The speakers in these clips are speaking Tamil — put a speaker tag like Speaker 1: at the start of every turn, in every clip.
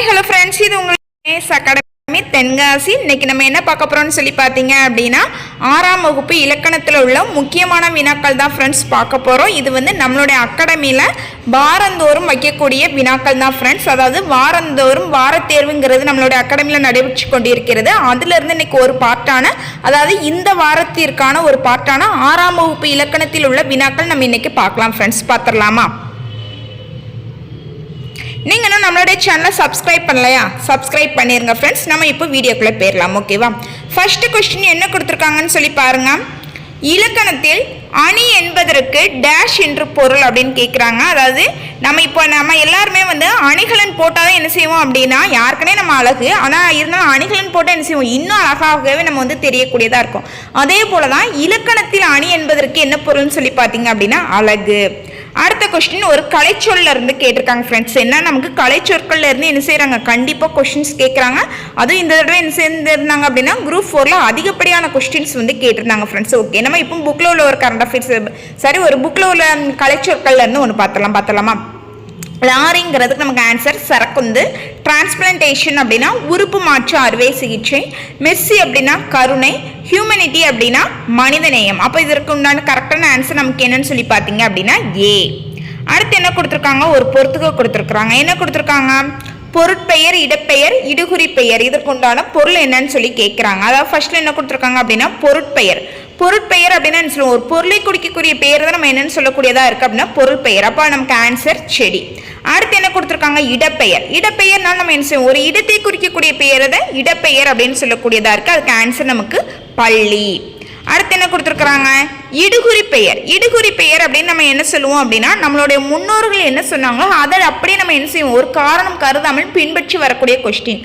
Speaker 1: ஹாய் ஹலோ ஃப்ரெண்ட்ஸ் இது உங்களுக்கு அகாடமி தென்காசி. இன்னைக்கு நம்ம என்ன பார்க்க போகிறோம்னு சொல்லி பார்த்தீங்க அப்படின்னா ஆறாம் வகுப்பு இலக்கணத்தில் உள்ள முக்கியமான வினாக்கள் தான் ஃப்ரெண்ட்ஸ் பார்க்க போகிறோம் இது வந்து நம்மளுடைய அகாடமியில் வாரந்தோறும் வைக்கக்கூடிய வினாக்கள் தான் ஃப்ரெண்ட்ஸ் அதாவது வாரந்தோறும் வாரத்தேர்வுங்கிறது நம்மளுடைய அகாடமியில் நடைபெற்று கொண்டிருக்கிறது. அதிலிருந்து இன்னைக்கு ஒரு பார்ட்டான அதாவது இந்த வாரத்திற்கான ஒரு பார்ட்டான ஆறாம் வகுப்பு இலக்கணத்தில் உள்ள வினாக்கள் நம்ம இன்னைக்கு பார்க்கலாம் ஃப்ரெண்ட்ஸ் பார்த்துடலாமா? நீங்கள் இன்னும் நம்மளுடைய சேனலை சப்ஸ்கிரைப் பண்ணலையா? சப்ஸ்கிரைப் பண்ணிடுங்க ஃப்ரெண்ட்ஸ் நம்ம இப்போ வீடியோக்குள்ளே போயிடலாம் ஓகேவா ஃபர்ஸ்ட் கொஸ்டின் என்ன கொடுத்துருக்காங்கன்னு சொல்லி பாருங்க. இலக்கணத்தில் அணி என்பதற்கு டேஷ் என்று பொருள் அப்படின்னு கேட்குறாங்க அதாவது நம்ம இப்போ நம்ம எல்லாருமே வந்து அணிகலன் போட்டால் தான் என்ன செய்வோம் அப்படின்னா யாருக்குனே நம்ம அழகு. ஆனால் இருந்தாலும் அணிகலன் போட்டால் என்ன செய்வோம்? இன்னும் அழகாகவே நம்ம வந்து தெரியக்கூடியதாக இருக்கும். அதே போல தான் இலக்கணத்தில் அணி என்பதற்கு என்ன பொருள்னு சொல்லி பார்த்தீங்க அப்படின்னா அழகு. அடுத்த கொஸ்டின் ஒரு கலைச்சொல்ல இருந்து கேட்டிருக்காங்க ஃப்ரெண்ட்ஸ் என்ன? நமக்கு கலைச்சொற்கள்ல இருந்து என்ன செய்கிறாங்க கண்டிப்பாக கொஸ்டின்ஸ் கேட்குறாங்க அதுவும் இந்த தடவை என்ன சேர்ந்துருந்தாங்க அப்படின்னா குரூப் ஃபோரில் அதிகப்படியான கொஸ்டின்ஸ் வந்து கேட்டிருந்தாங்க ஃப்ரெண்ட்ஸ் ஓகே நம்ம இப்போ புக்கில் உள்ள ஒரு கரண்ட் அஃபேர்ஸ் சரி ஒரு புக்கில் உள்ள கலைச்சொற்கள்ல இருந்து ஒன்று பார்த்தலாம் பார்த்தலாமா லாரிங்கிறதுக்கு நமக்கு ஆன்சர் சரக்குந்து. டிரான்ஸ்பிளான்டேஷன் அப்படின்னா உறுப்பு மாற்று அறுவை சிகிச்சை மெஸ்ஸி அப்படின்னா கருணை ஹியூமனிட்டி அப்படின்னா மனிதநேயம். அப்போ இதற்கு உண்டான கரெக்டான ஆன்சர் நமக்கு என்னன்னு சொல்லி பார்த்தீங்க அப்படின்னா ஏ அடுத்து என்ன கொடுத்துருக்காங்க? ஒரு பொறுத்துக்க கொடுத்துருக்குறாங்க. என்ன கொடுத்துருக்காங்க? பொருட்பெயர் இடப்பெயர் இடுகுறி பெயர் இதற்குண்டான பொருள் என்னன்னு சொல்லி கேட்குறாங்க. அதாவது ஃபர்ஸ்ட்ல என்ன கொடுத்துருக்காங்க அப்படின்னா பொருட்பெயர். பொருட்பெயர் அப்படின்னா என்ன சொல்லுவோம்? ஒரு பொருளை குறிக்கக்கூடிய பெயர் தான் நம்ம என்னன்னு சொல்லக்கூடியதாக இருக்குது அப்படின்னா பொருள் பெயர் அப்போ நமக்கு ஆன்சர் செடி. அடுத்து என்ன கொடுத்துருக்காங்க? இடப்பெயர். இடப்பெயர்னால் நம்ம என்ன செய்வோம்? ஒரு இடத்தை குறிக்கக்கூடிய பெயரை இடப்பெயர் அப்படின்னு சொல்லக்கூடியதாக இருக்குது அதுக்கு ஆன்சர் நமக்கு பள்ளி. அடுத்து என்ன கொடுத்துருக்குறாங்க? இடுகுறி பெயர். இடுகுறி பெயர் அப்படின்னு நம்ம என்ன சொல்லுவோம் அப்படின்னா நம்மளுடைய முன்னோர்கள் என்ன சொன்னாங்களோ அதை அப்படியே நம்ம என்ன செய்வோம்? ஒரு காரணம் கருதாமல் பின்பற்றி வரக்கூடிய கொஸ்டின்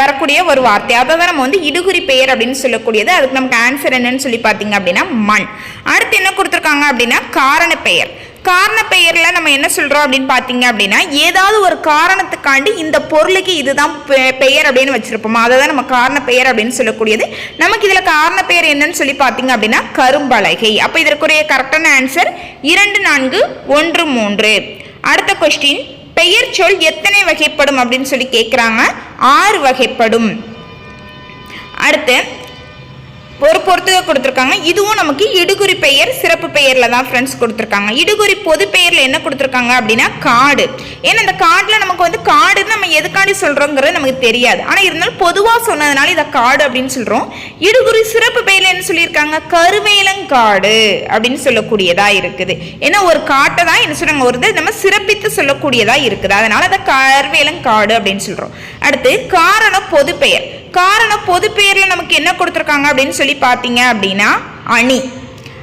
Speaker 1: வரக்கூடிய ஒரு வார்த்தை. அதை தான் நம்ம வந்து இடுகுறி பெயர் அப்படின்னு சொல்லக்கூடியது. அதுக்கு நமக்கு ஆன்சர் என்னன்னு சொல்லி பார்த்தீங்க அப்படின்னா மண். அடுத்து என்ன கொடுத்துருக்காங்க அப்படின்னா காரண பெயர் காரண பெயரில் நம்ம என்ன சொல்கிறோம் அப்படின்னு பார்த்தீங்க அப்படின்னா ஏதாவது ஒரு காரணத்துக்காண்டி இந்த பொருளுக்கு இதுதான் பெ- பெயர் அப்படின்னு வச்சுருப்போமா? அதை தான் நம்ம காரண பெயர் அப்படின்னு சொல்லக்கூடியது. நமக்கு இதில் காரண பெயர் என்னன்னு சொல்லி பார்த்தீங்க அப்படின்னா கரும்பலகை. அப்போ இதற்குரிய கரெக்டான ஆன்சர் இரண்டு நான்கு ஒன்று மூன்று. அடுத்த கொஸ்டின் பெயர் சொல் எத்தனை வகைப்படும் அப்படின்னு சொல்லி கேட்குறாங்க ஆறு வகைப்படும். அடுத்து ஒரு பொறுத்துக கொடுத்துருக்காங்க. இதுவும் நமக்கு இடுகுறி பெயர் சிறப்பு பெயர்ல தான் ஃப்ரெண்ட்ஸ் கொடுத்துருக்காங்க. இடுகுறி பொது பெயர்ல என்ன கொடுத்துருக்காங்க அப்படின்னா காடு. ஏன்னா அந்த காடுல நமக்கு வந்து காடுன்னு நம்ம எதுக்காண்டி சொல்றோங்கிறது நமக்கு தெரியாது. ஆனா இருந்தாலும் பொதுவா சொன்னதுனால இதை காடு அப்படின்னு சொல்றோம். இடுகுறி சிறப்பு பெயர்ல என்ன சொல்லியிருக்காங்க? கருவேலங்காடு அப்படின்னு சொல்லக்கூடியதா இருக்குது. ஏன்னா ஒரு காட்டை தான் என்ன சொல்றாங்க? ஒரு இது நம்ம சிறப்பித்து சொல்லக்கூடியதா இருக்குது. அதனால அதை கருவேலங்காடு அப்படின்னு சொல்றோம். அடுத்து காரணம் பொது பெயர். காரணம் பொது பேரில் நமக்கு என்ன கொடுத்துருக்காங்க அப்படின்னு சொல்லி பார்த்தீங்க அப்படின்னா அணி.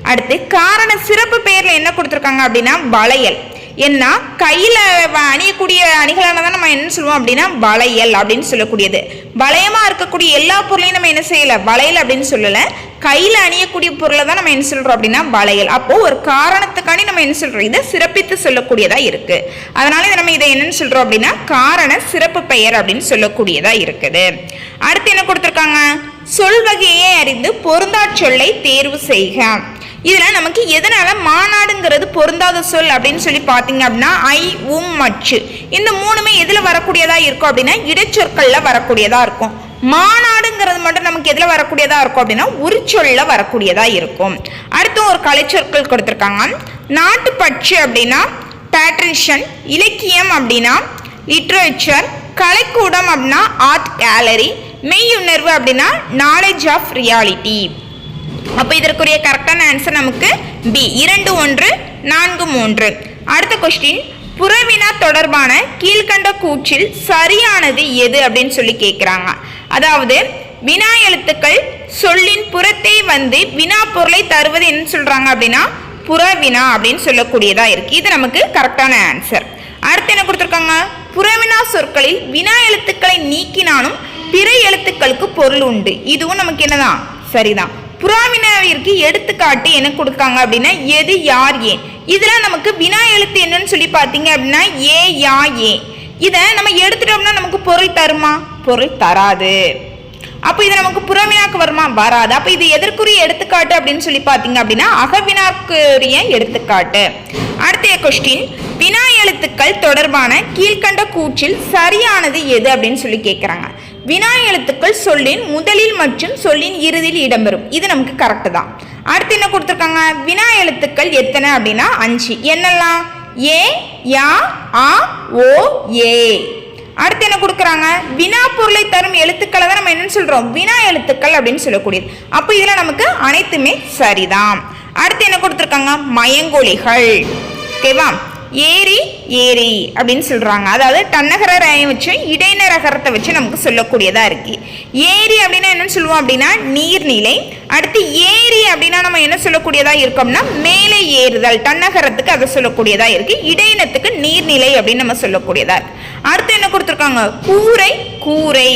Speaker 1: அடுத்து காரண சிறப்பு பெயரில் என்ன கொடுத்துருக்காங்க அப்படின்னா வளையல். என்ன? கையில் அணியக்கூடிய அணிகளான தான் நம்ம என்ன சொல்லுவோம் அப்படின்னா வளையல் அப்படின்னு சொல்லக்கூடியது. வளையமாக இருக்கக்கூடிய எல்லா பொருளையும் நம்ம என்ன செய்யலை? வளையல் அப்படின்னு சொல்லலை. கையில் அணியக்கூடிய பொருளை தான் நம்ம என்ன சொல்கிறோம் அப்படின்னா வளையல். அப்போது ஒரு காரணத்துக்காண்டி நம்ம என்ன சொல்கிறோம் இதை சிறப்பித்து சொல்லக்கூடியதாக இருக்குது அதனால இதை நம்ம இதை என்னன்னு சொல்கிறோம் அப்படின்னா காரண சிறப்பு பெயர் அப்படின்னு சொல்லக்கூடியதாக இருக்குது. அடுத்து என்ன கொடுத்துருக்காங்க? சொல் வகையை அறிந்து பொருந்தா சொல்லை தேர்வு செய்க. இதில் நமக்கு எதனால் மாநாடுங்கிறது பொருந்தாத சொல் அப்படின்னு சொல்லி பார்த்தீங்க அப்படின்னா ஐ உம் மச்சு. இந்த மூணுமே எதில் வரக்கூடியதாக இருக்கும் அப்படின்னா இடைச்சொற்களில் வரக்கூடியதாக இருக்கும். மாநாடுங்கிறது மட்டும் நமக்கு எதில் வரக்கூடியதாக இருக்கும் அப்படின்னா உரிச்சொல்ல வரக்கூடியதாக இருக்கும். அடுத்து ஒரு கலைச்சொற்கள் கொடுத்துருக்காங்க. நாட்டுப்பற்று அப்படின்னா பேட்ரிஷன் இலக்கியம் அப்படின்னா லிட்ரேச்சர் கலைக்கூடம் அப்படின்னா ஆர்ட் கேலரி மெய்யுணர்வு அப்படின்னா நாலேஜ் ஆஃப் ரியாலிட்டி அப்போ இதற்குரிய கரெக்டான ஆன்சர் நமக்கு பி இரண்டு ஒன்று நான்கு மூன்று. அடுத்த கொஸ்டின் புறவினா தொடர்பான கீழ்கண்ட கூற்றில் சரியானது எது அப்படின்னு சொல்லி கேட்குறாங்க அதாவது வினா எழுத்துக்கள் சொல்லின் புறத்தே வந்து வினா பொருளை தருவது என்ன சொல்கிறாங்க அப்படின்னா புறவினா அப்படின்னு சொல்லக்கூடியதாக இருக்கு. இது நமக்கு கரெக்டான ஆன்சர் அடுத்து என்ன கொடுத்துருக்காங்க? புறவினா சொற்களில் வினா எழுத்துக்களை நீக்கினாலும் பிற எழுத்துக்களுக்கு பொருள் உண்டு. இதுவும் நமக்கு என்னதான்? சரிதான். புறாவினாவிற்கு எடுத்துக்காட்டு என்ன கொடுக்காங்க அப்படின்னா எது யார் ஏன். இதெல்லாம் நமக்கு வினா எழுத்து என்னன்னு சொல்லி பார்த்தீங்க அப்படின்னா ஏ யா ஏ. இதை நம்ம எடுத்துட்டோம்னா நமக்கு பொருள் தருமா? பொருள் தராது. அப்போ இது நமக்கு புறவினாக்கு வருமா? வராது. அப்போ இது எதற்குரிய எடுத்துக்காட்டு அப்படின்னு சொல்லி பார்த்தீங்க அப்படின்னா அகவினாக்குரிய எடுத்துக்காட்டு. அடுத்த கொஸ்டின் வினா எழுத்துக்கள் தொடர்பான கீழ்கண்ட கூற்றில் சரியானது எது அப்படின்னு சொல்லி கேட்குறாங்க. வினா எழுத்துக்கள் சொல்லின் முதலில் மற்றும் சொல்லின் இறுதியில் இடம்பெறும். இது நமக்கு கரெக்டு தான். அடுத்து என்ன கொடுத்துருக்காங்க? வினா எழுத்துக்கள் எத்தனை அப்படின்னா அஞ்சு. என்னெல்லாம்? ஏ யா ஆ ஓ ஏ. அடுத்து என்ன கொடுக்குறாங்க? வினா பொருளை தரும் எழுத்துக்களை தான் நம்ம என்னன்னு சொல்றோம். வினா எழுத்துக்கள் அப்படின்னு சொல்லக்கூடியது. அப்போ இதில் நமக்கு அனைத்துமே சரிதான். அடுத்து என்ன கொடுத்துருக்காங்க? மயங்கொலிகள். ஓகேவா? ஏரி ஏரி அப்படின்னு சொல்கிறாங்க அதாவது தன்னகர ரயம் வச்சு இடைநரகரத்தை வச்சு நமக்கு சொல்லக்கூடியதாக இருக்குது ஏரி அப்படின்னா என்னன்னு சொல்லுவோம் அப்படின்னா நீர்நிலை. அடுத்து ஏரி அப்படின்னா நம்ம என்ன சொல்லக்கூடியதாக இருக்கோம்னா மேலே ஏறுதல். தன்னகரத்துக்கு அதை சொல்லக்கூடியதாக இருக்குது இடையினத்துக்கு நீர்நிலை அப்படின்னு நம்ம சொல்லக்கூடியதாக இருக்குது அடுத்து என்ன கொடுத்துருக்காங்க? கூரை கூரை.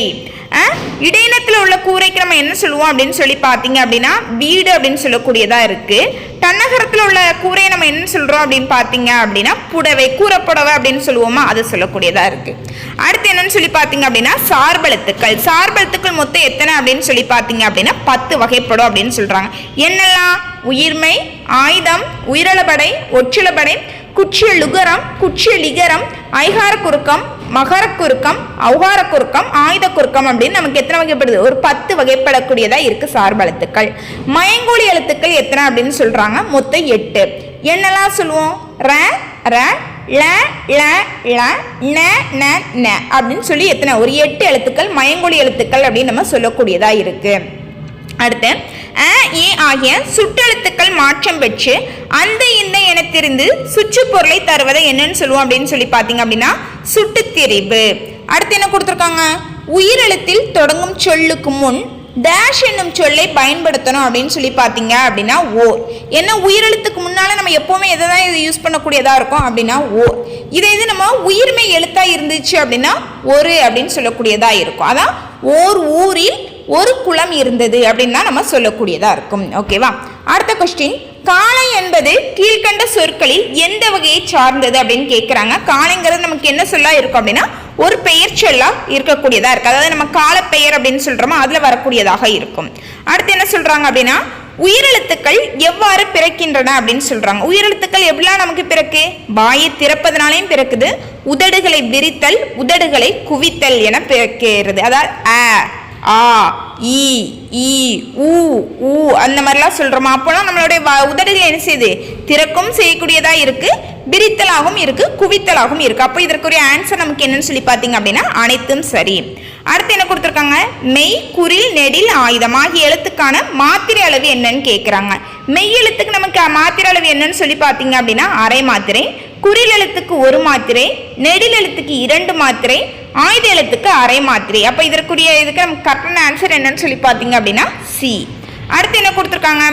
Speaker 1: இடையினத்தில் உள்ள கூரைக்கு நம்ம என்ன சொல்லுவோம் அப்படின்னு சொல்லி பார்த்தீங்க அப்படின்னா வீடு அப்படின்னு சொல்லக்கூடியதாக இருக்குது தன்னகரத்தில் உள்ள கூரையை நம்ம என்ன சொல்கிறோம் அப்படின்னு பார்த்தீங்க அப்படின்னா புடவை கூரைப்புடவை அப்படின்னு சொல்லுவோமா அது சொல்லக்கூடியதாக இருக்குது அடுத்து என்னன்னு சொல்லி பார்த்தீங்க அப்படின்னா சார்பெழுத்துக்கள். சார்பெழுத்துக்கள் மொத்தம் எத்தனை அப்படின்னு சொல்லி பார்த்தீங்க அப்படின்னா பத்து வகைப்படும் அப்படின்னு சொல்கிறாங்க என்னெல்லாம்? உயிர்மை ஆயுதம் உயிரளபடை ஒற்றிலபடை குச்சியலுகரம் லுகரம் குற்றிய லிகரம் ஐகார குறுக்கம் மகர குறுக்கம் அவுகார குறுக்கம் ஆயுத குறுக்கம் அப்படின்னு நமக்கு எத்தனை வகைப்படுது? ஒரு பத்து வகைப்படக்கூடியதாக இருக்குது சார்பு சார்பெழுத்துக்கள் மயங்கோலி எழுத்துக்கள் எத்தனை அப்படின்னு சொல்கிறாங்க மொத்தம் எட்டு. என்னெல்லாம் சொல்லுவோம்? ர ர ல ல ல ந ந ந அப்படின்னு சொல்லி எத்தனை? ஒரு எட்டு எழுத்துக்கள் மயங்கொழி எழுத்துக்கள் அப்படின்னு நம்ம சொல்லக்கூடியதாக இருக்குது அடுத்து அ ஏ ஆகிய சுட்டெழுத்துக்கள் மாற்றம் பெற்று அந்த இந்த எனத்திருந்து சுற்று பொருளை தருவதை என்னன்னு சொல்லுவோம் அப்படின்னு சொல்லி பார்த்தீங்க அப்படின்னா சுட்டுத்திரிவு அடுத்து என்ன கொடுத்துருக்காங்க? உயிரெழுத்தில் தொடங்கும் சொல்லுக்கு முன் டேஷ் என்னும் சொல்லை பயன்படுத்தணும் அப்படின்னு சொல்லி பார்த்தீங்க அப்படின்னா ஓர் ஏன்னா உயிரெழுத்துக்கு முன்னால் நம்ம எப்போவுமே எதை தான் இது யூஸ் பண்ணக்கூடியதாக இருக்கும் அப்படின்னா ஓர் இதே இது நம்ம உயிர்மை எழுத்தாக இருந்துச்சு அப்படின்னா ஒரு அப்படின்னு சொல்லக்கூடியதாக இருக்கும். அதான் ஓர் ஊரில் ஒரு குளம் இருந்தது அப்படின்னு தான் நம்ம சொல்லக்கூடியதாக இருக்கும். ஓகேவா அடுத்த கொஸ்டின் காளை என்பது கீழ்கண்ட சொற்களில் எந்த வகையை சார்ந்தது அப்படின்னு கேட்குறாங்க காளைங்கிறது நமக்கு என்ன சொல்லா இருக்கும் அப்படின்னா ஒரு பெயர் சொல்லா இருக்கக்கூடியதாக இருக்குது அதாவது நம்ம காலப்பெயர் அப்படின்னு சொல்கிறோமோ அதில் வரக்கூடியதாக இருக்கும். அடுத்து என்ன சொல்கிறாங்க அப்படின்னா உயிரெழுத்துக்கள் எவ்வாறு பிறக்கின்றன அப்படின்னு சொல்கிறாங்க உயிரெழுத்துக்கள் எப்படிலாம் நமக்கு பிறக்கு? வாயை திறப்பதனாலையும் பிறக்குது. உதடுகளை விரித்தல் உதடுகளை குவித்தல் என பிறக்கிறது. அதாவது ஆ ஆ ஈ ஈ ஊ ஊ அந்த மாதிரிலாம் சொல்கிறோமா அப்போலாம் நம்மளுடைய வ- உதடுகள் என்ன செய்யுது? திறக்கும் செய்யக்கூடியதாக இருக்குது விரித்தலாகவும் இருக்குது குவித்தலாகவும் இருக்குது அப்போ இதற்குரிய ஆன்சர் நமக்கு என்னன்னு சொல்லி பார்த்தீங்க அப்படின்னா அனைத்தும் சரி. அடுத்து என்ன கொடுத்துருக்காங்க? மெய் குறில் நெடில் ஆயுதம் ஆகிய எழுத்துக்கான மாத்திரை அளவு என்னன்னு கேட்குறாங்க மெய் எழுத்துக்கு நமக்கு மாத்திரை அளவு என்னன்னு சொல்லி பார்த்தீங்க அப்படின்னா அரை மாத்திரை குறிலெழுத்துக்கு ஒரு மாத்திரை நெடில் எழுத்துக்கு இரண்டு மாத்திரை ஆயுத எழுத்துக்கு அரை மாத்திரை. அப்போ இதற்குரிய இதுக்கு நமக்கு கரெக்டான ஆன்சர் என்னன்னு சொல்லி பார்த்தீங்க அப்படின்னா சி அடுத்து என்ன கொடுத்துருக்காங்க?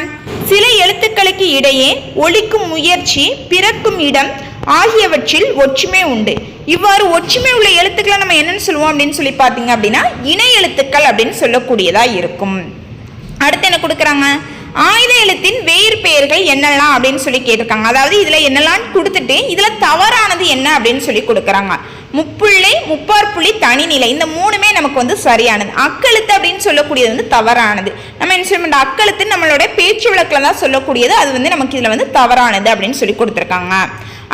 Speaker 1: சில எழுத்துக்களுக்கு இடையே ஒழிக்கும் முயற்சி பிறக்கும் இடம் ஆகியவற்றில் ஒற்றுமை உண்டு. இவ்வாறு ஒற்றுமை உள்ள எழுத்துக்களை நம்ம என்னன்னு சொல்லுவோம் அப்படின்னு சொல்லி பார்த்தீங்க அப்படின்னா இணை எழுத்துக்கள் அப்படின்னு சொல்லக்கூடியதாக இருக்கும். அடுத்து என்ன கொடுக்குறாங்க? ஆயுத எழுத்தின் வேறு பெயர்கள் என்னெல்லாம் அப்படின்னு சொல்லி கேட்டிருக்காங்க. அதாவது இதில் என்னெல்லாம் கொடுத்துட்டு இதில் தவறானது என்ன அப்படின்னு சொல்லி கொடுக்குறாங்க. முப்புள்ளை முப்பார்புள்ளி தனிநிலை இந்த மூணுமே நமக்கு வந்து சரியானது. அக்கழுத்து அப்படின்னு சொல்லக்கூடியது வந்து தவறானது. நம்ம என்ன சொல்ல அக்கழுத்து நம்மளோட பேச்சு வழக்கில் தான் சொல்லக்கூடியது. அது வந்து நமக்கு இதில் வந்து தவறானது அப்படின்னு சொல்லி கொடுத்துருக்காங்க.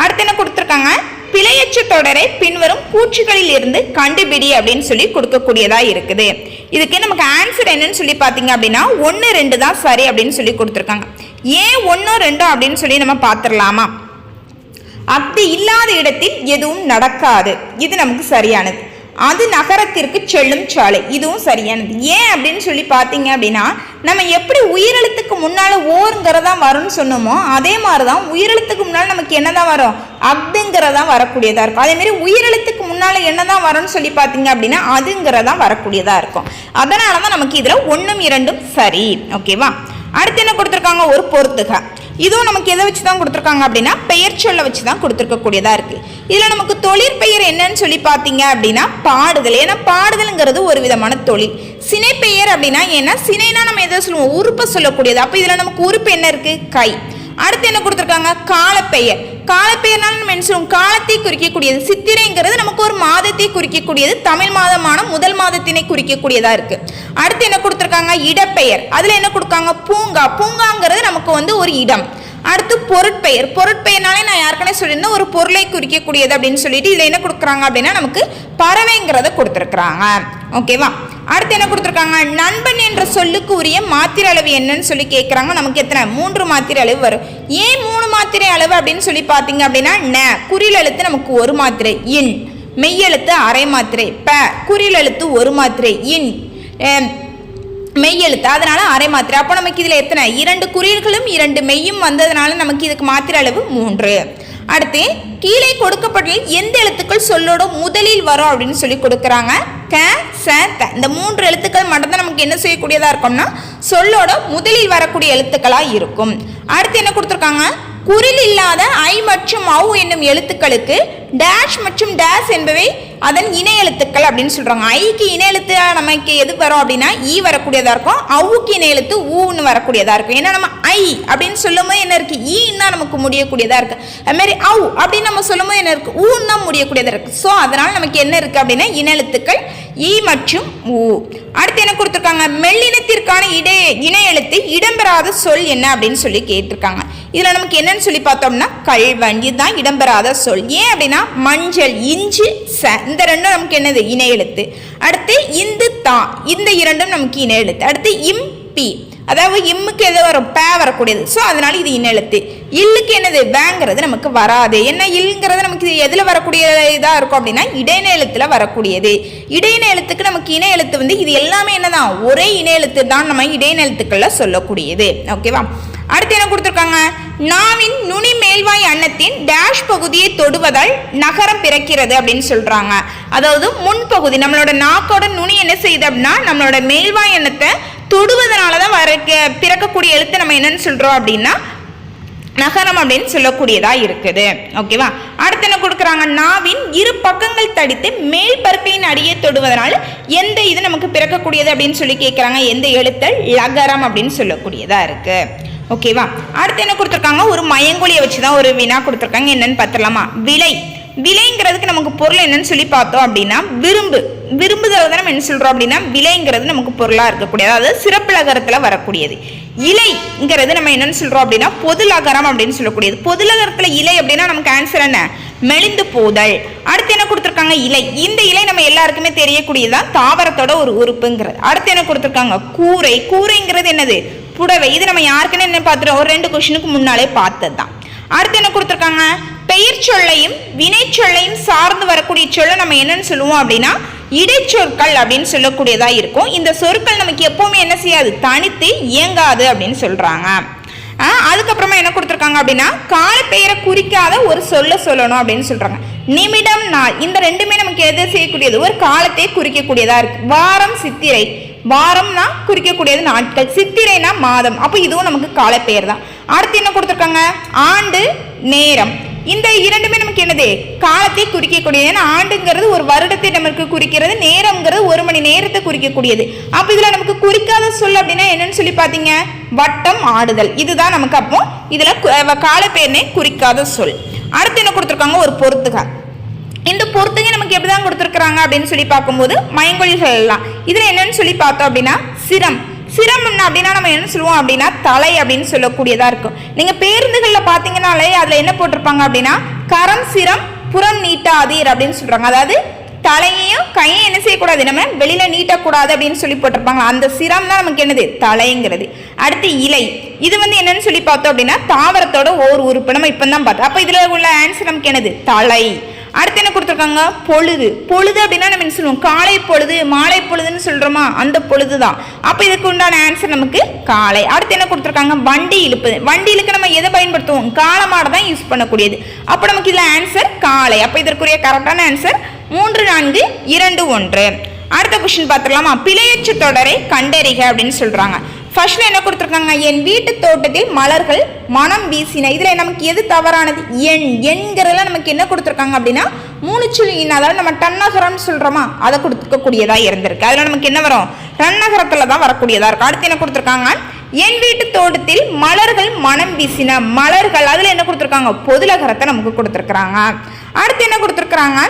Speaker 1: அடுத்து என்ன கொடுத்துருக்காங்க? பிழையற்ற தொடரை பின்வரும் பூச்சிகளில் இருந்து கண்டுபிடி அப்படின்னு சொல்லி கொடுக்கக்கூடியதா இருக்குது. இதுக்கு நமக்கு ஆன்சர் என்னன்னு சொல்லி பார்த்தீங்க அப்படின்னா ஒன்று ரெண்டு தான் சரி அப்படின்னு சொல்லி கொடுத்துருக்காங்க. ஏன் ஒன்று ரெண்டும் அப்படின்னு சொல்லி நம்ம பார்த்துடலாமா? அப்படி இல்லாத இடத்தில் எதுவும் நடக்காது. இது நமக்கு சரியானது. அது நகரத்திற்கு செல்லும் சாலை. இதுவும் சரியானது. ஏன் அப்படின்னு சொல்லி பார்த்தீங்க அப்படின்னா நம்ம எப்படி உயிரெழுத்துக்கு முன்னால் ஓருங்கிறதா வரும்னு சொன்னோமோ அதே மாதிரி தான் உயிரெழுத்துக்கு முன்னால் நமக்கு என்னதான் வரும்? அப்துங்கிறதா வரக்கூடியதாக இருக்கும். அதேமாரி மாதிரி உயிரெழுத்துக்கு முன்னால என்னதான் வரும்னு சொல்லி பார்த்தீங்க அப்படின்னா அதுங்கிறதா வரக்கூடியதாக இருக்கும். அதனால தான் நமக்கு இதில் ஒன்றும் இரண்டும் சரி. ஓகேவா? அடுத்து என்ன கொடுத்துருக்காங்க? ஒரு பொறுத்துக. இதுவும் நமக்கு எதை வச்சு தான் கொடுத்துருக்காங்க அப்படின்னா பெயர் சொல்ல வச்சு தான் கொடுத்துருக்கக்கூடியதாக இருக்குது இதில் நமக்கு தொழிற்பெயர் என்னன்னு சொல்லி பார்த்தீங்க அப்படின்னா பாடுதல். ஏன்னா பாடுதல்ங்கிறது ஒரு விதமான தொழில். சினைப்பெயர் அப்படின்னா ஏன்னா சினைனா நம்ம எதை சொல்லுவோம்? உறுப்பை சொல்லக்கூடியது. அப்போ இதில் நமக்கு உறுப்பு என்ன இருக்குது கை. அடுத்து என்ன கொடுத்துருக்காங்க? காலப்பெயர். காலப்பெயர்னால நம்ம என்ன சொல்லுவோம்? காலத்தை குறிக்கக்கூடியது. சித்திரைங்கிறது நமக்கு ஒரு மாதத்தை மாதத்தை குறிக்கக்கூடியது. தமிழ் மாதமான முதல் மாதத்தினை குறிக்கக்கூடியதா இருக்கு. அடுத்து என்ன கொடுத்துருக்காங்க? இடப்பெயர். அதுல என்ன கொடுக்காங்க? பூங்கா. பூங்காங்கிறது நமக்கு வந்து ஒரு இடம். அடுத்து பொருட்பெயர். பொருட்பெயர்னாலே நான் யாருக்கனே சொல்லியிருந்தேன் ஒரு பொருளை குறிக்கக்கூடியது அப்படின்னு சொல்லிட்டு இதில் என்ன கொடுக்குறாங்க அப்படின்னா நமக்கு பறவைங்கிறத கொடுத்துருக்குறாங்க. ஓகேவா? அடுத்து என்ன கொடுத்துருக்காங்க? நண்பன் என்ற சொல்லுக்கு உரிய மாத்திரை அளவு என்னன்னு சொல்லி கேட்குறாங்க நமக்கு எத்தனை? மூன்று மாத்திரை அளவு வரும். ஏன் மூணு மாத்திரை அளவு அப்படின்னு சொல்லி பார்த்தீங்க அப்படின்னா ந குறில் எழுத்து நமக்கு ஒரு மாத்திரை இன். மெய்யெழுத்து அரை மாத்திரை ப குறில் எழுத்து ஒரு மாத்திரை இன். மெய்யெழுத்து அதனால அரை மாத்திரை. அப்போ நமக்கு இதில் எத்தனை? இரண்டு குறியல்களும் இரண்டு மெய்யும் வந்ததுனால நமக்கு இதுக்கு மாத்திரை அளவு மூன்று. அடுத்து கீழே கொடுக்கப்பட்ட எந்த எழுத்துக்கள் சொல்லோட முதலில் வரும் அப்படின்னு சொல்லி கொடுக்குறாங்க. க ச த இந்த மூன்று எழுத்துக்கள் மட்டும்தான் நமக்கு என்ன செய்யக்கூடியதாக இருக்கும்னா சொல்லோட முதலில் வரக்கூடிய எழுத்துக்களாக இருக்கும். அடுத்து என்ன கொடுத்துருக்காங்க? குரில் இல்லாத ஐ மற்றும் அவு என்னும் எழுத்துக்களுக்கு டேஷ் மற்றும் டேஷ் என்பவை அதன் இணை எழுத்துக்கள் அப்படின்னு சொல்கிறாங்க ஐக்கு இணை எழுத்து நமக்கு எது வரும் அப்படின்னா e ஈ வரக்கூடியதாக இருக்கும். அவுக்கு இணை எழுத்து ஊன்னு வரக்கூடியதாக இருக்கும். ஏன்னா நம்ம ஐ அப்படின்னு சொல்லும்போது என்ன இருக்குது ஈன்னா e நமக்கு முடியக்கூடியதாக இருக்குது அதுமாரி அவு அப்படின்னு நம்ம சொல்லும்போது என்ன இருக்குது ஊன்னா தான் இருக்குது ஸோ அதனால் நமக்கு என்ன இருக்குது அப்படின்னா இணை ஈ e மற்றும் ஊ அடுத்து என்ன கொடுத்துருக்காங்க? மெல்லினத்திற்கான இடை இணை எழுத்து இடம்பெறாத சொல் என்ன அப்படின்னு சொல்லி கேட்டிருக்காங்க. இதில் நமக்கு என்னன்னு சொல்லி பார்த்தோம்னா கல்வன். இதுதான் இடம்பெறாத சொல். ஏன் அப்படின்னா மஞ்சள் இஞ்சு ச இந்த ரெண்டும் நமக்கு என்னது? இணை எழுத்து. அடுத்து இந்து தா இந்த இரண்டும் நமக்கு இணை எழுத்து. அடுத்து இம் பி. அதாவது இம்முக்கு எது வரும்? பே வரக்கூடியது. ஸோ அதனால இது இன்னெழுத்து எழுத்து இல்லுக்கு என்னது? வேங்கிறது நமக்கு வராது. என்ன இல்லுங்கிறது நமக்கு எதில் வரக்கூடிய இதாக இருக்கும் அப்படின்னா இடையின வரக்கூடியது. இடையின எழுத்துக்கு நமக்கு இணை எழுத்து வந்து இது எல்லாமே என்னதான்? ஒரே இணை எழுத்து தான் நம்ம இடையின சொல்லக்கூடியது. ஓகேவா அடுத்து என்ன கொடுத்துருக்காங்க? நாவின் நுனி மேல்வாய் அன்னத்தின் டேஷ் பகுதியை தொடுவதால் நகரம் பிறக்கிறது அப்படின்னு சொல்றாங்க. அதாவது முன்பகுதி நம்மளோட நாக்கோட நுனி என்ன செய்யுது அப்படின்னா நம்மளோட மேல்வாய் அன்னத்தை தொடுவதனால தான் வர பிறக்கக்கூடிய எழுத்து நம்ம என்னன்னு சொல்றோம் அப்படின்னா நகரம் அப்படின்னு சொல்லக்கூடியதா இருக்குது. ஓகேவா? அடுத்து என்ன கொடுக்குறாங்க? நாவின் இரு பக்கங்கள் தடித்து மேல் பற்களின் அடியை தொடுவதனால எந்த இது நமக்கு பிறக்கக்கூடியது அப்படின்னு சொல்லி கேட்குறாங்க எந்த எழுத்தல் லகரம் அப்படின்னு சொல்லக்கூடியதா இருக்கு. ஓகேவா? அடுத்து என்ன கொடுத்துருக்காங்க? ஒரு மயங்கொலியை வச்சு தான் ஒரு வினா கொடுத்துருக்காங்க. என்னன்னு பார்த்துடலாமா? விலை. விலைங்கிறதுக்கு நமக்கு பொருள் என்னன்னு சொல்லி பார்த்தோம் அப்படின்னா விரும்பு விரும்புதல் தான் நம்ம என்ன சொல்றோம் அப்படின்னா விலைங்கிறது நமக்கு பொருளா இருக்கக்கூடியது. அதாவது சிறப்பிலகரத்துல வரக்கூடியது. இலைங்கிறது நம்ம என்னன்னு சொல்றோம் அப்படின்னா பொதுலகரம் அப்படின்னு சொல்லக்கூடியது. பொதுலகரத்தில் இலை அப்படின்னா நமக்கு ஆன்சர் என்ன? மெலிந்து போதல். அடுத்து என்ன கொடுத்துருக்காங்க? இலை. இந்த இலை நம்ம எல்லாருக்குமே தெரியக்கூடியதுதான் தாவரத்தோட ஒரு உறுப்புங்கிறது. அடுத்து என்ன கொடுத்துருக்காங்க? கூரை. கூரைங்கிறது என்னது? புடவை. இது நம்ம யாருக்குன்னு என்ன பார்த்துட்டோம்? ஒரு ரெண்டு கொஷனுக்கு முன்னாலே பார்த்தது தான் அடுத்து என்ன கொடுத்துருக்காங்க? பெயர் சொல்லையும் வினைச்சொல்லையும் சார்ந்து வரக்கூடிய சொல்லை நம்ம என்னன்னு சொல்லுவோம் அப்படின்னா இடைச்சொற்கள் அப்படின்னு சொல்லக்கூடியதா இருக்கும். இந்த சொற்கள் நமக்கு எப்பவுமே என்ன செய்யாது? தனித்து இயங்காது அப்படின்னு சொல்றாங்க. அதுக்கப்புறமா என்ன கொடுத்துருக்காங்க அப்படின்னா காலப்பெயரை குறிக்காத ஒரு சொல்ல சொல்லணும் அப்படின்னு சொல்றாங்க. நிமிடம் நாள். இந்த ரெண்டுமே நமக்கு எது செய்யக்கூடியது? ஒரு காலத்தை குறிக்கக்கூடியதா இருக்கு. வாரம் சித்திரை. வாரம்னா குறிக்கக்கூடியது நாட்கள். சித்திரைனா மாதம். அப்போ இதுவும் நமக்கு காலப்பெயர் தான். அடுத்து என்ன கொடுத்துருக்காங்க? ஆண்டு நேரம். இந்த இரண்டுமே நமக்கு என்னது? காலத்தை குறிக்கக்கூடியது. ஏன்னா ஆண்டுங்கிறது ஒரு வருடத்தை நமக்கு குறிக்கிறது நேரம்ங்கிறது ஒரு மணி நேரத்தை குறிக்கக்கூடியது. அப்போ இதில் நமக்கு குறிக்காத சொல் அப்படின்னா என்னன்னு சொல்லி பார்த்தீங்க? வட்டம் ஆடுதல். இதுதான் நமக்கு அப்போ இதில் காலப்பெயர்னே குறிக்காத சொல். அடுத்து என்ன கொடுத்துருக்காங்க? ஒரு பொறுத்துக. இந்த பொறுத்துங்க நமக்கு எப்படி தான் கொடுத்துருக்குறாங்க அப்படின்னு சொல்லி பார்க்கும்போது மயங்கொழிகள் எல்லாம் இதில் என்னன்னு சொல்லி பார்த்தோம் அப்படின்னா சிரம். சிரம் அப்படின்னா நம்ம என்ன சொல்லுவோம் அப்படின்னா தலை அப்படின்னு சொல்லக்கூடியதா இருக்கும். நீங்கள் பேருந்துகளில் பார்த்தீங்கன்னாலே அதில் என்ன போட்டிருப்பாங்க அப்படின்னா கரம் சிரம் புறம் நீட்டாதீர் அப்படின்னு சொல்கிறாங்க அதாவது தலையையும் கையும் என்ன செய்யக்கூடாது? நம்ம வெளியில நீட்டக்கூடாது அப்படின்னு சொல்லி போட்டிருப்பாங்க அந்த சிரம் தான் நமக்கு என்னது? தலைங்கிறது. அடுத்து இலை. இது வந்து என்னன்னு சொல்லி பார்த்தோம் அப்படின்னா தாவரத்தோட ஓர் உறுப்பு. நம்ம இப்போ தான் பார்த்தோம். அப்போ இதில் உள்ள ஆன்சர் நமக்கு என்னது? தலை. அடுத்து என்ன கொடுத்துருக்காங்க? பொழுது. பொழுது அப்படின்னா நம்ம என்ன சொல்லுவோம்? காலை பொழுது மாலை பொழுதுன்னு சொல்கிறோமா அந்த பொழுது தான் அப்போ இதுக்கு உண்டான ஆன்சர் நமக்கு காலை. அடுத்து என்ன கொடுத்துருக்காங்க? வண்டி இழுப்பது வண்டி இழுக்க நம்ம எதை பயன்படுத்துவோம்? காலமாட தான் யூஸ் பண்ணக்கூடியது. அப்போ நமக்கு இதில் ஆன்சர் காலை. அப்போ இதற்குரிய கரெக்டான ஆன்சர் மூன்று நான்கு இரண்டு ஒன்று. அடுத்த கொஸ்டின் பார்த்துடலாமா? பிழையச்சு தொடரை கண்டறிக அப்படின்னு சொல்கிறாங்க ஃபர்ஸ்ட்ல என்ன கொடுத்துருக்காங்க? என் வீட்டு தோட்டத்தில் மலர்கள் மனம் வீசின. இதுல நமக்கு எது தவறானது? என் எண்கிறதுல நமக்கு என்ன கொடுத்துருக்காங்க அப்படின்னா மூணு சுழி அதாவது நம்ம டன்னகரம்னு சொல்றோமா அதை கொடுக்கக்கூடியதா இருந்திருக்கு. அதுல நமக்கு என்ன வரும்? டன்னகரத்துல தான் வரக்கூடியதா இருக்கும் அடுத்து என்ன கொடுத்துருக்காங்க? என் வீட்டு தோட்டத்தில் மலர்கள் மனம் வீசின. மலர்கள் அதுல என்ன கொடுத்துருக்காங்க? பொதுலகரத்தை நமக்கு கொடுத்துருக்காங்க அடுத்து என்ன கொடுத்துருக்காங்க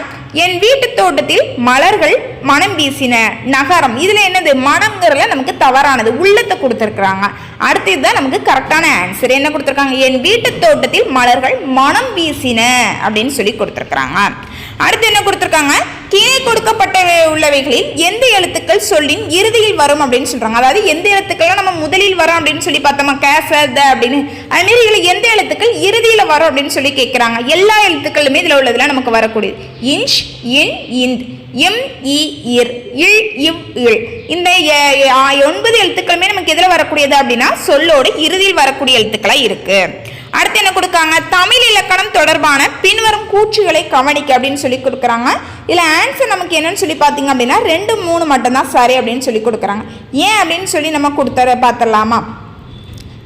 Speaker 1: என் வீட்டு தோட்டத்தில் மலர்கள் மனம் வீசின நகரம். இதில் என்னது? மனம்ங்கிறதுல நமக்கு தவறானது. உள்ளத்தை கொடுத்துருக்குறாங்க. அடுத்து இதுதான் நமக்கு கரெக்டான ஆன்சர் என்ன கொடுத்துருக்காங்க? என் வீட்டு தோட்டத்தில் மலர்கள் மனம் வீசின அப்படின்னு சொல்லி கொடுத்துருக்குறாங்க. அடுத்து என்ன கொடுத்துருக்காங்க? கீழே கொடுக்கப்பட்ட உள்ளவைகளில் எந்த எழுத்துக்கள் சொல்லின் இறுதியில் வரும் அப்படின்னு சொல்றாங்க. அதாவது எந்த எழுத்துக்கள்லாம் நம்ம முதலில் வரும் அப்படின்னு சொல்லி பார்த்தோமா? கேச த அப்படின்னு. அதுமாரி இதுல எந்த எழுத்துக்கள் இறுதியில வரும் அப்படின்னு சொல்லி கேட்குறாங்க எல்லா எழுத்துக்களுமே இதுல உள்ளதுல நமக்கு வரக்கூடியது. இன்ச் இன் இந்த் எம் இ இர் இல் இவ் இல். இந்த ஒன்பது எழுத்துக்களுமே நமக்கு எதில் வரக்கூடியது அப்படின்னா சொல்லோடு இறுதியில் வரக்கூடிய எழுத்துக்களாக இருக்குது அடுத்து என்ன கொடுக்காங்க? தமிழ் இலக்கணம் தொடர்பான பின்வரும் கூற்றுகளை கவனிக்க அப்படின்னு சொல்லி கொடுக்குறாங்க. இதில் ஆன்சர் நமக்கு என்னன்னு சொல்லி பார்த்தீங்க அப்படின்னா ரெண்டு மூணு மட்டும்தான் சரி அப்படின்னு சொல்லி கொடுக்குறாங்க. ஏன் அப்படின்னு சொல்லி நம்ம கொடுத்துற பார்த்துடலாமா?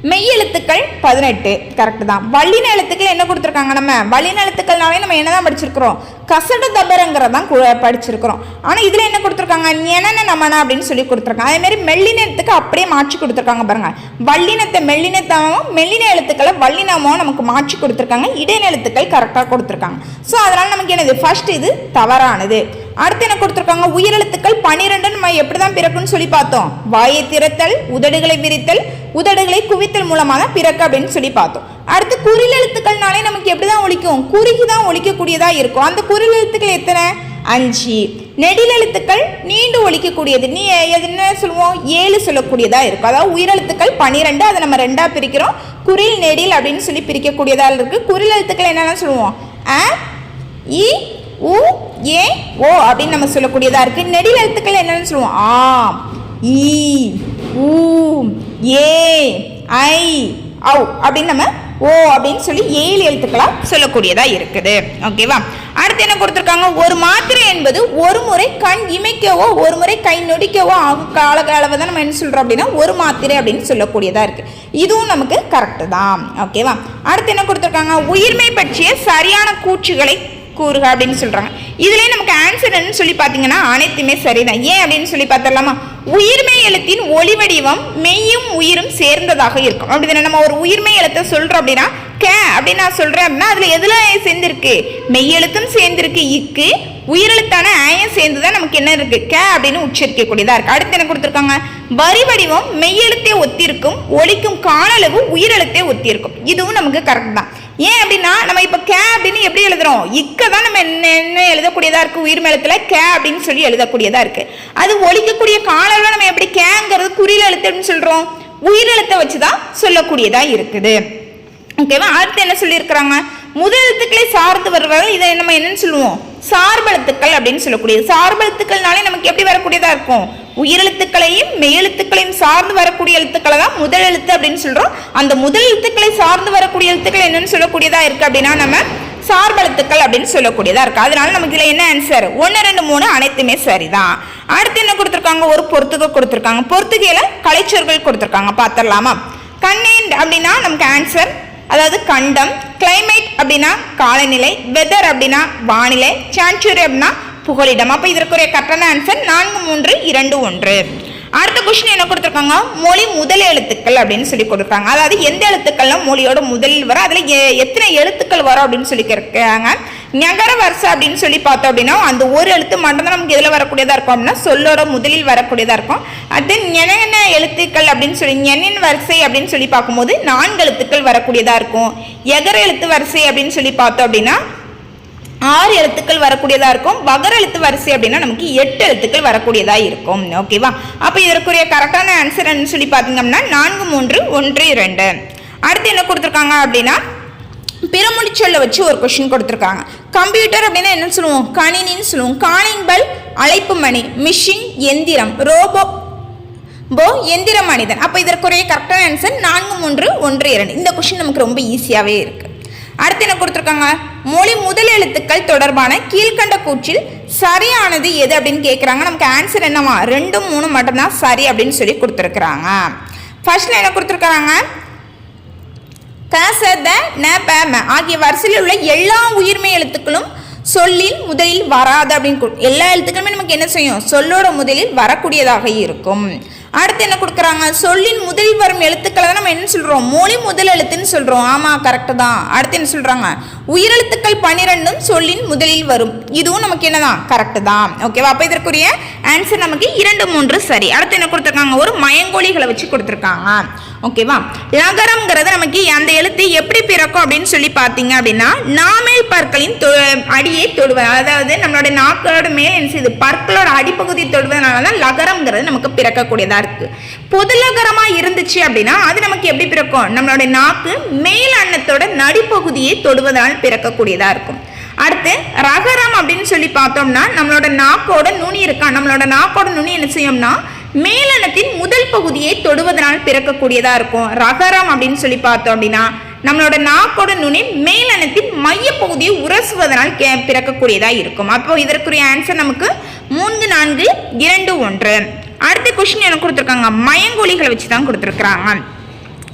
Speaker 1: மெய் எழுத்துக்கள் பதினெட்டு. கரெக்ட் தான். வள்ளின எழுத்துக்கள் என்ன கொடுத்துருக்காங்க நம்ம? வள்ளின எழுத்துக்கள்னாலே நம்ம என்னதான் படிச்சிருக்கிறோம்? கசடு தபரங்கிறதான் தான் படிச்சிருக்கிறோம். ஆனால் இதில் என்ன கொடுத்துருக்காங்க? என்னென்ன நம்மனா அப்படின்னு சொல்லி கொடுத்துருக்காங்க. அதேமாரி மெல்லினத்துக்கு மெல்லின எழுத்துக்கு அப்படியே மாற்றி கொடுத்துருக்காங்க பாருங்க. வள்ளினத்தை மெல்லினத்தாவும் மெல்லின எழுத்துக்களை வள்ளினமாகவும் நமக்கு மாற்றி கொடுத்துருக்காங்க. இடைநெழுத்துக்கள் கரெக்டாக கொடுத்துருக்காங்க. ஸோ அதனால் நமக்கு என்னது? ஃபர்ஸ்ட் இது தவறானது. அடுத்து என்ன கொடுத்துருக்காங்க? உயிரெழுத்துக்கள் பன்னிரெண்டு நம்ம எப்படி தான் பிறக்குன்னு சொல்லி பார்த்தோம். வாயை திறத்தல் உதடுகளை விரித்தல் உதடுகளை குவித்தல் மூலமாக தான் பிறக்க அப்படின்னு சொல்லி பார்த்தோம். அடுத்து குரில் எழுத்துக்கள்னாலே நமக்கு எப்படி தான் ஒழிக்கும் குறுகி தான் ஒழிக்கக்கூடியதாக இருக்கும். அந்த குறில் எழுத்துக்கள் எத்தனை? அஞ்சு. நெடில் எழுத்துக்கள் நீண்டு ஒழிக்கக்கூடியது நீ எது என்ன சொல்லுவோம்? ஏழு சொல்லக்கூடியதாக இருக்கும். அதாவது உயிரெழுத்துக்கள் பன்னிரெண்டு அதை நம்ம ரெண்டாக பிரிக்கிறோம். குறில் நெடில் அப்படின்னு சொல்லி பிரிக்கக்கூடியதாக இருக்குது குரில் எழுத்துக்கள் என்னென்ன சொல்லுவோம்? அ இ உ ஏ ஓ அப்படின்னு நம்ம சொல்லக்கூடியதாக இருக்குது நெடில் எழுத்துக்கள் என்னென்னு சொல்லுவோம். ஆ ஈ ஊ ஏ ஐ ஔ அப்படின்னு நம்ம ஓ அப்படின்னு சொல்லி ஏழு எழுத்துக்களாக சொல்லக்கூடியதாக இருக்குது. ஓகேவா? அடுத்து என்ன கொடுத்துருக்காங்க? ஒரு மாத்திரை என்பது ஒரு முறை கண் இமைக்கவோ ஒரு முறை கை நொடிக்கவோ ஆகும் கால அளவை தான் நம்ம என்ன சொல்கிறோம் அப்படின்னா ஒரு மாத்திரை அப்படின்னு சொல்லக்கூடியதாக இருக்குது இதுவும் நமக்கு கரெக்டு தான். ஓகேவா? அடுத்து என்ன கொடுத்துருக்காங்க? உயிர்மை பற்றிய சரியான கூற்றுகளை கூறுக அப்படின்னு சொல்கிறாங்க இதுலேயே நமக்கு ஆன்சர் என்னன்னு சொல்லி பார்த்தீங்கன்னா அனைத்துமே சரிதான். ஏன் அப்படின்னு சொல்லி பார்த்தரலாமா உயிர்மை எழுத்தின் ஒளி வடிவம் மெய்யும் உயிரும் சேர்ந்ததாக இருக்கும். அப்படிதானே நம்ம ஒரு உயிர்மை எழுத்தை சொல்கிறோம் அப்படின்னா கே அப்படின்னு நான் சொல்கிறேன் அப்படின்னா அதில் எதில் சேர்ந்துருக்கு? மெய் எழுத்தும் சேர்ந்துருக்கு. இக்கு உயிரெழுத்தான ஆயம் சேர்ந்து தான் நமக்கு என்ன இருக்கு? கே அப்படின்னு உச்சரிக்கக்கூடியதாக இருக்கு. அடுத்து என்ன கொடுத்துருக்காங்க? வரி வடிவம் மெய்யெழுத்தே ஒத்திருக்கும் ஒலிக்கும் காணளவு உயிரெழுத்தே ஒத்திருக்கும். இதுவும் நமக்கு கரெக்ட் ஏன் அப்படின்னா நம்ம இப்போ கே அப்படின்னு எப்படி எழுதுறோம்? இக்க தான் நம்ம என்ன என்ன எழுதக்கூடியதா இருக்கு? உயிர் மேலத்துல கே அப்படின்னு சொல்லி எழுதக்கூடியதா இருக்கு. அது ஒழிக்கக்கூடிய காணளவு நம்ம எப்படி கேங்கிறது குறியில் எழுத்துன்னு சொல்றோம்? உயிரெழுத்தை வச்சு தான் சொல்லக்கூடியதா இருக்குது. ஓகேவா? அடுத்து என்ன சொல்லியிருக்கிறாங்க? முதல் எழுத்துக்களை சார்ந்து வருவதால் இதை நம்ம என்னன்னு சொல்லுவோம்? சார்பெழுத்துக்கள் அப்படின்னு சொல்லக்கூடியது. சார்பெழுத்துக்கள்னாலே நமக்கு எப்படி வரக்கூடியதா இருக்கும்? உயிரெழுத்துக்களையும் மெய்யெழுத்துக்களையும் சார்ந்து வரக்கூடிய எழுத்துக்களை தான் முதல் எழுத்து அப்படின்னு சொல்றோம். அந்த முதல் எழுத்துக்களை சார்ந்து வரக்கூடிய எழுத்துக்கள் என்னன்னு சொல்லக்கூடியதா இருக்கு அப்படின்னா நம்ம சார்பெழுத்துக்கள் அப்படின்னு சொல்லக்கூடியதா இருக்கு. அதனால நமக்கு இதுல என்ன ஆன்சர் ஒன்று ரெண்டு மூணு அனைத்துமே சரிதான். அடுத்து என்ன கொடுத்துருக்காங்க? ஒரு பொறுத்துகை கொடுத்துருக்காங்க. பொறுத்துகையில கலைச்சொற்கள் கொடுத்துருக்காங்க. பார்த்துடலாமா? கண்ணேன் அப்படின்னா நமக்கு ஆன்சர் அதாவது கண்டம் கிளைமேட் அப்படின்னா காலநிலை வெதர் அப்படின்னா வானிலை சான்ச்சுரி அப்படின்னா புகலிடம். அப்போ இதற்குரிய கரெக்டான ஆன்சர் நான்கு மூன்று இரண்டு ஒன்று. அடுத்த கொஸ்டின் என்ன கொடுத்துருக்காங்க? மொழி முதல் எழுத்துக்கள் அப்படின்னு சொல்லி கொடுக்குறாங்க. அதாவது எந்த எழுத்துக்கள்லாம் மொழியோட முதலில் வரும்? அதில் எ- எத்தனை எழுத்துக்கள் வரும் அப்படின்னு சொல்லி கேட்குறாங்க நகர வரிசை அப்படின்னு சொல்லி பார்த்தோம் அப்படின்னா அந்த ஒரு எழுத்து மட்டும்தான் நமக்கு எதில் வரக்கூடியதாக இருக்கும் அப்படின்னா சொல்லோட முதலில் வரக்கூடியதாக இருக்கும். அது என்னென்ன எழுத்துக்கள் அப்படின்னு சொல்லி ஞெனின் வரிசை அப்படின்னு சொல்லி பார்க்கும்போது நான்கு எழுத்துக்கள் வரக்கூடியதாக இருக்கும். எகர எழுத்து வரிசை அப்படின்னு சொல்லி பார்த்தோம் அப்படின்னா ஆறு எழுத்துக்கள் வரக்கூடியதாக இருக்கும். வகர எழுத்து வரிசை அப்படின்னா நமக்கு எட்டு எழுத்துக்கள் வரக்கூடியதாக இருக்கும். ஓகேவா அப்போ இதற்குரிய கரெக்டான ஆன்சர் என்ன சொல்லி பார்த்தீங்கன்னா நான்கு மூன்று ஒன்று இரண்டு. அடுத்து என்ன கொடுத்துருக்காங்க அப்படின்னா பிறமொழி சொல்ல வச்சு ஒரு கொஷின் கொடுத்துருக்காங்க. கம்ப்யூட்டர் அப்படின்னா என்ன சொல்லுவோம்? கணினின்னு சொல்லுவோம். காலிங் அழைப்பு மணி மிஷின் எந்திரம் ரோபோ போ எந்திர மனிதன். அப்போ இதற்குரிய கரெக்டான ஆன்சர் நான்கு மூன்று ஒன்று இரண்டு. இந்த கொஷின் நமக்கு ரொம்ப ஈஸியாகவே இருக்குது அடுத்து என்ன கொடுத்துருக்காங்க? மொழி முதல் எழுத்துக்கள் தொடர்பான கீழ்கண்ட கூற்றில் சரியானது எது அப்படின்னு கேட்குறாங்க நமக்கு ஆன்சர் என்னவா ரெண்டும் மூணு மட்டும்தான் சரி அப்படின்னு சொல்லி கொடுத்துருக்குறாங்க. ஃபர்ஸ்ட்ல என்ன கொடுத்துருக்காங்க க ச த ந ப ம ஆகிய வரிசையில் உள்ள எல்லா உயிர்மை எழுத்துக்களும் சொல்லில் முதலில் வராது அப்படின்னு எல்லா எழுத்துக்களுமே நமக்கு என்ன செய்யும்? சொல்லோட முதலில் வரக்கூடியதாக இருக்கும். அடுத்து என்ன கொடுக்குறாங்க? சொல்லின் முதலில் வரும் எழுத்துக்களை தான் நம்ம என்ன சொல்கிறோம் மொழி முதல் எழுத்துன்னு சொல்கிறோம் ஆமாம் கரெக்டு தான். அடுத்து என்ன சொல்கிறாங்க உயிரெழுத்துக்கள் பன்னிரெண்டும் சொல்லின் முதலில் வரும். இதுவும் நமக்கு என்னதான்? கரெக்டு தான். ஓகேவா அப்போ இதற்குரிய ஆன்சர் நமக்கு இரண்டு மூன்று சரி. அடுத்து என்ன கொடுத்துருக்காங்க? ஒரு மயங்கோழிகளை வச்சு கொடுத்துருக்காங்க. ஓகேவா லகரம்ங்கிறது நமக்கு அந்த எழுத்து எப்படி பிறக்கும் அப்படின்னு சொல்லி பார்த்தீங்க அப்படின்னா நாமேல் பற்களின் தொ அடியை தொடுவது அதாவது நம்மளோட நாக்களோட மேல் என்ன செய்யுது? பற்களோட அடிப்பகுதி தொடுவதனால தான் லகரம்ங்கிறது நமக்கு பிறக்கக்கூடியதாக இருக்கு. பொது லகரமா இருந்துச்சு அப்படின்னா அது நமக்கு எப்படி பிறக்கும்? நம்மளோட நாக்கு மேல் அன்னத்தோட நடிப்பகுதியை தொடுவதால் பிறக்கக்கூடியதாக இருக்கும். அடுத்து ரகரம் அப்படின்னு சொல்லி பார்த்தோம்னா நம்மளோட நாக்கோட நுனி இருக்கா? நம்மளோட நாக்கோட நுனி என்ன செய்யும்னா மேலனத்தின் முதல் பகுதியை தொடுவதனால் பிறக்கக்கூடியதாக இருக்கும். ரகரம் அப்படின்னு சொல்லி பார்த்தோம் அப்படின்னா நம்மளோட நாக்கோட நுனி மேலனத்தின் மைய பகுதியை உரசுவதனால் கே பிறக்கக்கூடியதாக இருக்கும். அப்போ இதற்குரிய ஆன்சர் நமக்கு மூன்று நான்கு இரண்டு ஒன்று. அடுத்த கொஸ்டின் என்ன கொடுத்துருக்காங்க. மயங்கொலிகளை வச்சு தான் கொடுத்துருக்குறாங்க.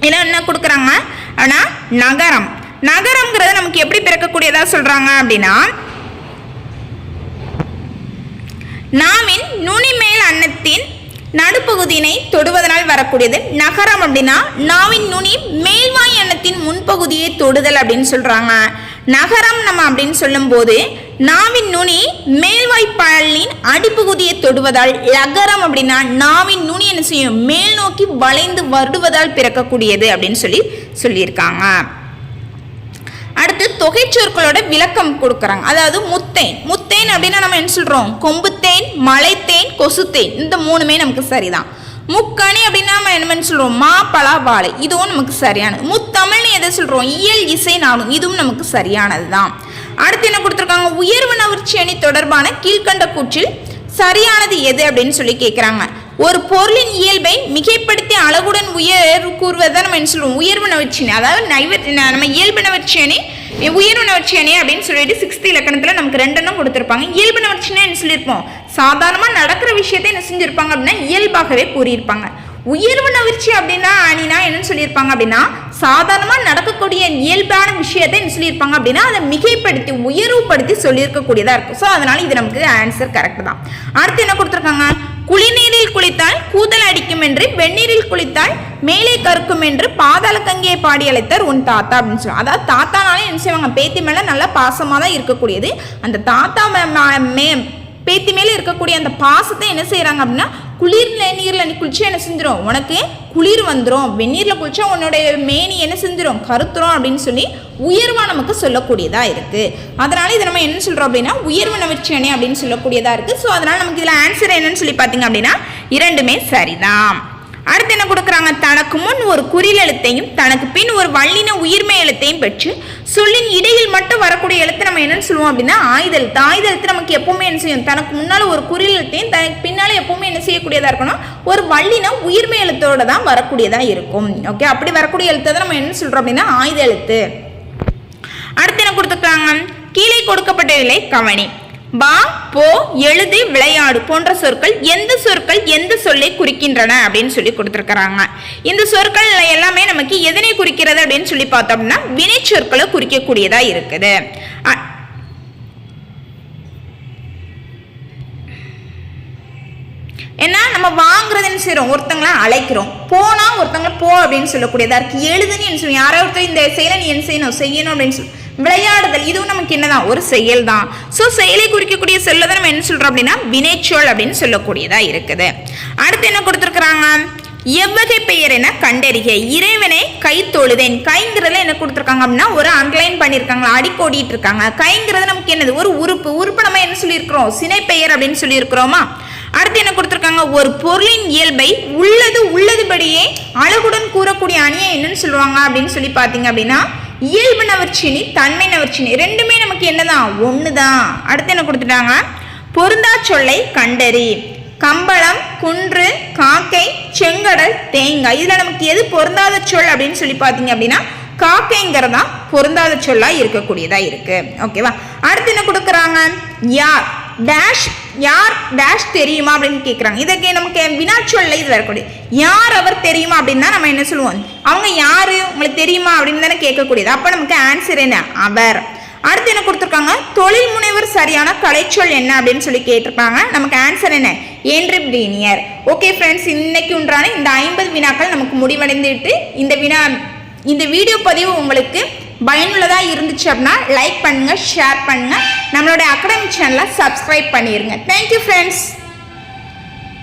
Speaker 1: இதில் என்ன கொடுக்குறாங்க? ஆனால் நகரம். நகரம்ங்கிறது நமக்கு எப்படி பிறக்கக்கூடியதா சொல்றாங்க அப்படின்னா நாவின் நுனிமேல் அன்னத்தின் நடுப்பகுதியினை தொடுவதனால் வரக்கூடியது. நகரம் அப்படின்னா நாவின் நுனி மேல்வாய் அன்னத்தின் முன்பகுதியை தொடுதல் அப்படின்னு சொல்றாங்க. நகரம் நம்ம அப்படின்னு சொல்லும்போது நாவின் நுனி மேல்வாய் பழலின் அடிப்பகுதியை தொடுவதால் லகரம் அப்படின்னா நாவின் நுனி என்ன செய்யும்? மேல் நோக்கி வளைந்து வருடுவதால் பிறக்கக்கூடியது அப்படின்னு சொல்லி சொல்லியிருக்காங்க. அடுத்து தொகைச்சொற்களோட விளக்கம் கொடுக்குறாங்க. அதாவது முத்தேன். முத்தேன் அப்படின்னா நம்ம என்ன சொல்கிறோம் கொம்புத்தேன் மலைத்தேன் கொசுத்தேன் இந்த மூணுமே நமக்கு சரிதான். முக்கணி அப்படின்னா நம்ம என்ன சொல்கிறோம் மா பலா வாழை. இதுவும் நமக்கு சரியானது. முத்தமிழ்னு எதை சொல்கிறோம் இயல் இசை நாளும் இதுவும் நமக்கு சரியானது தான் அடுத்து என்ன கொடுத்துருக்காங்க? உயர்வு நவர்ச்சி அணி தொடர்பான கீழ்கண்ட கூற்றில் சரியானது எது அப்படின்னு சொல்லி கேட்குறாங்க ஒரு பொருளின் இயல்பை மிகைப்படுத்தி அழகுடன் உயர் கூறுவதை நம்ம என்ன சொல்லுவோம்? உயர்வு நவர்ச்சி அதாவது நைவ நம்ம இயல்பு நவர்ச்சி உயர்வு நவர்ச்சி அப்படின்னு சொல்லிட்டு சிக்ஸ்த் இலக்கணத்தில் நமக்கு ரெண்டெண்ணம் கொடுத்துருப்பாங்க. இயல்பு நவர்ச்சினா என்ன சொல்லியிருப்போம்? சாதாரணமாக நடக்கிற விஷயத்தை என்ன செஞ்சுருப்பாங்க அப்படின்னா இயல்பாகவே கூறியிருப்பாங்க. உயர்வு நவிர்ச்சி அப்படின்னா அணினா என்னன்னு சொல்லியிருப்பாங்க அப்படின்னா சாதாரணமாக நடக்கக்கூடிய இயல்பான விஷயத்தை என்ன சொல்லியிருப்பாங்க அப்படின்னா அதை மிகைப்படுத்தி உயர்வுபடுத்தி சொல்லியிருக்கக்கூடியதாக இருக்கும். ஸோ அதனால இது நமக்கு ஆன்சர் கரெக்ட் தான். அடுத்து என்ன கொடுத்துருக்காங்க? குளிநீரில் குளித்தால் கூதல் அடிக்கும் என்று வெந்நீரில் குளித்தால் மேலே கருக்கும் என்று பாதாள கங்கையை பாடி அழைத்தார் உன் தாத்தா அப்படின்னு சொல்லுவாங்க. அதாவது தாத்தானாலே என்ன செய்வாங்க? பேத்தி மேலே நல்லா பாசமாக தான் இருக்கக்கூடியது. அந்த தாத்தா மே- மே- மே பேத்தி மேலே இருக்கக்கூடிய அந்த பாசத்தை என்ன செய்கிறாங்க அப்படின்னா குளிர் நீரில் நீ குளிச்சா என்ன செஞ்சிடும் உனக்கு குளிர் வந்துடும் வெந்நீரில் குளிச்சா உன்னுடைய மேனி என்ன செஞ்சிடும் கருத்துரும் அப்படின்னு சொல்லி உயர்வாக நமக்கு சொல்லக்கூடியதாக இருக்குது அதனால் இதை நம்ம என்ன சொல்கிறோம் அப்படின்னா? உயர்வு நவிர்ச்சி அப்படின்னு சொல்லக்கூடியதாக இருக்குது ஸோ அதனால் நமக்கு இதில் ஆன்சர் என்னன்னு சொல்லி பார்த்தீங்க அப்படின்னா இரண்டுமே சரிதான். அடுத்து என்ன கொடுக்குறாங்க? தனக்கு முன் ஒரு குறில் எழுத்தையும் தனக்கு பின் ஒரு வல்லின உயிர்மை எழுத்தையும் பெற்று சொல்லின் இடையில் மட்டும் வரக்கூடிய எழுத்து நம்ம என்னன்னு சொல்லுவோம் அப்படின்னா ஆயுதெழுத்து ஆயுதெழுத்து நமக்கு எப்பவுமே என்ன செய்யும்? தனக்கு முன்னால் ஒரு குறில் எழுத்தையும் தனக்கு பின்னால் எப்பவுமே என்ன செய்யக்கூடியதாக இருக்கணும்? ஒரு வல்லின உயிர்மை எழுத்தோட தான் வரக்கூடியதாக இருக்கும். ஓகே அப்படி வரக்கூடிய எழுத்தை தான் நம்ம என்ன சொல்கிறோம் அப்படின்னா ஆயுத எழுத்து. அடுத்து என்ன கொடுத்துருக்காங்க? கீழே கொடுக்கப்பட்டதில்லை கவனி. பா போ எழுதி விளையாடு போன்ற சொற்கள் எந்த சொற்கள் எந்த சொல்லை குறிக்கின்றன அப்படின்னு சொல்லி கொடுத்துருக்குறாங்க. இந்த சொற்கள் எல்லாமே நமக்கு எதனை குறிக்கிறது அப்படின்னு சொல்லி பார்த்தோம்னா வினை சொற்களை குறிக்கக்கூடியதா இருக்குது. அ- ஏன்னா நம்ம வாங்குறதுன்னு செய்கிறோம் செய்றோம் ஒருத்தங்கள அழைக்கிறோம். போனால் ஒருத்தங்களை போ அப்படின்னு சொல்லக்கூடியதா இருக்குது எழுதுன்னு என்ன செய்யணும் யாரோ ஒருத்தர் இந்த செயலை நீ என்ன செய்யணும் செய்யணும் அப்படின்னு சொல்லி விளையாடுதல். இதுவும் நமக்கு என்னதான்? ஒரு செயல் தான் ஸோ செயலை குறிக்கக்கூடிய சொல்ல தான் நம்ம என்ன சொல்றோம் அப்படின்னா வினைச்சொல் அப்படின்னு சொல்லக்கூடியதா இருக்குது. அடுத்து என்ன கொடுத்துருக்குறாங்க? எவ்வகை பெயர் என கண்டறிக. இறைவனை கை தொழுதேன் கைங்கிறதுல என்ன கொடுத்துருக்காங்க அப்படின்னா ஒரு அண்டர்லைன் பண்ணியிருக்காங்களா அடிக்கோடிட்டு இருக்காங்க. கைங்கிறது நமக்கு என்னது? ஒரு உறுப்பு. உறுப்பு நம்ம என்ன சொல்லியிருக்கிறோம்? சினை பெயர் அப்படின்னு சொல்லியிருக்கிறோமா? அடுத்து என்ன கொடுத்துருக்காங்க? ஒரு பொருளின் இயல்பை உள்ளது உள்ளதுபடியே அழகுடன் கூறக்கூடிய அணியை என்னன்னு சொல்லுவாங்க அப்படின்னு சொல்லி பார்த்தீங்க அப்படின்னா இயல்பு நவர்ச்சினி தன்மை நவர்ச்சினி ரெண்டுமே நமக்கு என்னதான்? ஒன்று தான் அடுத்து என்ன கொடுத்துட்டாங்க? பொருந்தா சொல்லை கண்டறி. கம்பளம் குன்று காக்கை செங்கடல் தேங்காய். இதில் நமக்கு எது பொருந்தாத சொல் அப்படின்னு சொல்லி பார்த்தீங்க அப்படின்னா காக்கைங்கிறதா பொருந்தாத சொல்லா இருக்கக்கூடியதாக இருக்குது ஓகேவா அடுத்து என்ன கொடுக்குறாங்க? யார்? டேஷ் யார் டேஷ் தெரியுமா அப்படின்னு கேட்குறாங்க இதுக்கு நமக்கு வினாச்சொல்ல இது வரக்கூடிய யார் அவர் தெரியுமா அப்படின்னு தான் நம்ம என்ன சொல்லுவோம்? அவங்க யார்? உங்களுக்கு தெரியுமா அப்படின்னு தானே கேட்கக்கூடியது. அப்போ நமக்கு ஆன்சர் என்ன? அவர். அடுத்து என்ன கொடுத்துருக்காங்க? தொழில் முனைவர் சரியான கலைச்சொல் என்ன அப்படின்னு சொல்லி கேட்டிருப்பாங்க. நமக்கு ஆன்சர் என்ன? ஏன்ட்ரிப்ரீனியர் ஓகே ஃப்ரெண்ட்ஸ் இன்னைக்கு உண்டான இந்த ஐம்பது வினாக்கள் நமக்கு முடிவடைந்துட்டு இந்த வினா இந்த வீடியோ பதிவு உங்களுக்கு பயனுள்ளதாக இருந்துச்சு அப்படின்னா லைக் பண்ணுங்கள் ஷேர் பண்ணுங்கள் நம்மளோட அகாடமிக் சேனலை சப்ஸ்கிரைப் பண்ணிடுங்க தேங்க்யூ ஃப்ரெண்ட்ஸ்